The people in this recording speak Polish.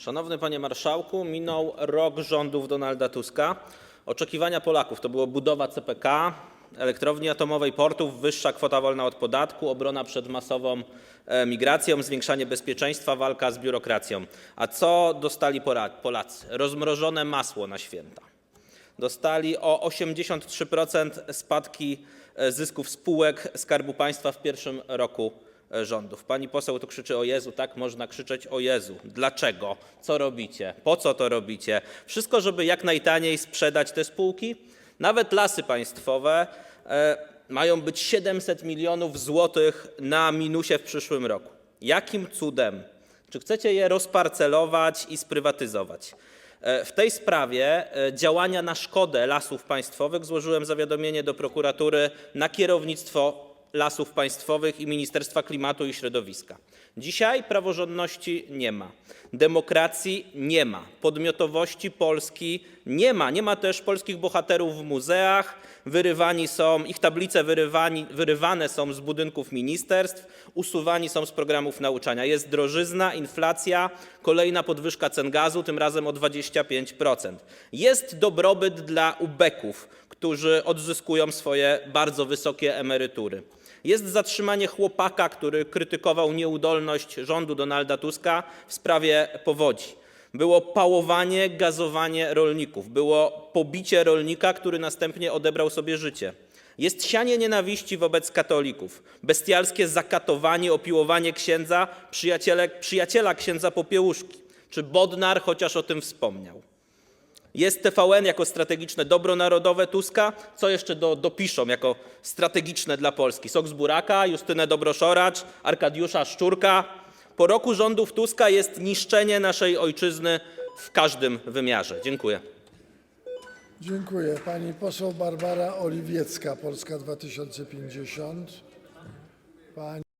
Szanowny panie marszałku, minął rok rządów Donalda Tuska. Oczekiwania Polaków to było budowa CPK, elektrowni atomowej, portów, wyższa kwota wolna od podatku, obrona przed masową e, migracją, zwiększanie bezpieczeństwa, walka z biurokracją. A co dostali Polacy? Rozmrożone masło na święta. Dostali o 83% spadki e, zysków spółek Skarbu Państwa w pierwszym roku rządów. Pani poseł tu krzyczy o Jezu, tak można krzyczeć o Jezu. Dlaczego? Co robicie? Po co to robicie? Wszystko, żeby jak najtaniej sprzedać te spółki? Nawet lasy państwowe e, mają być 700 milionów złotych na minusie w przyszłym roku. Jakim cudem? Czy chcecie je rozparcelować i sprywatyzować? E, W tej sprawie e, działania na szkodę lasów państwowych złożyłem zawiadomienie do prokuratury na kierownictwo lasów państwowych i Ministerstwa Klimatu i Środowiska. Dzisiaj praworządności nie ma, demokracji nie ma, podmiotowości Polski nie ma, nie ma też polskich bohaterów w muzeach, ich tablice wyrywane są z budynków ministerstw, usuwani są z programów nauczania. Jest drożyzna, inflacja, kolejna podwyżka cen gazu, tym razem o 25%. Jest dobrobyt dla ubeków, którzy odzyskują swoje bardzo wysokie emerytury. Jest zatrzymanie chłopaka, który krytykował nieudolność rządu Donalda Tuska w sprawie powodzi. Było pałowanie, gazowanie rolników. Było pobicie rolnika, który następnie odebrał sobie życie. Jest sianie nienawiści wobec katolików, bestialskie zakatowanie, opiłowanie księdza, przyjaciela księdza Popiełuszki. Czy Bodnar chociaż o tym wspomniał? Jest TVN jako strategiczne dobro narodowe Tuska. Co jeszcze do, dopiszą jako strategiczne dla Polski? Sok z buraka, Justynę Dobroszoracz, Arkadiusza Szczurka. Po roku rządów Tuska jest niszczenie naszej ojczyzny w każdym wymiarze. Dziękuję. Dziękuję. Pani poseł Barbara Oliwiecka, Polska 2050. Pani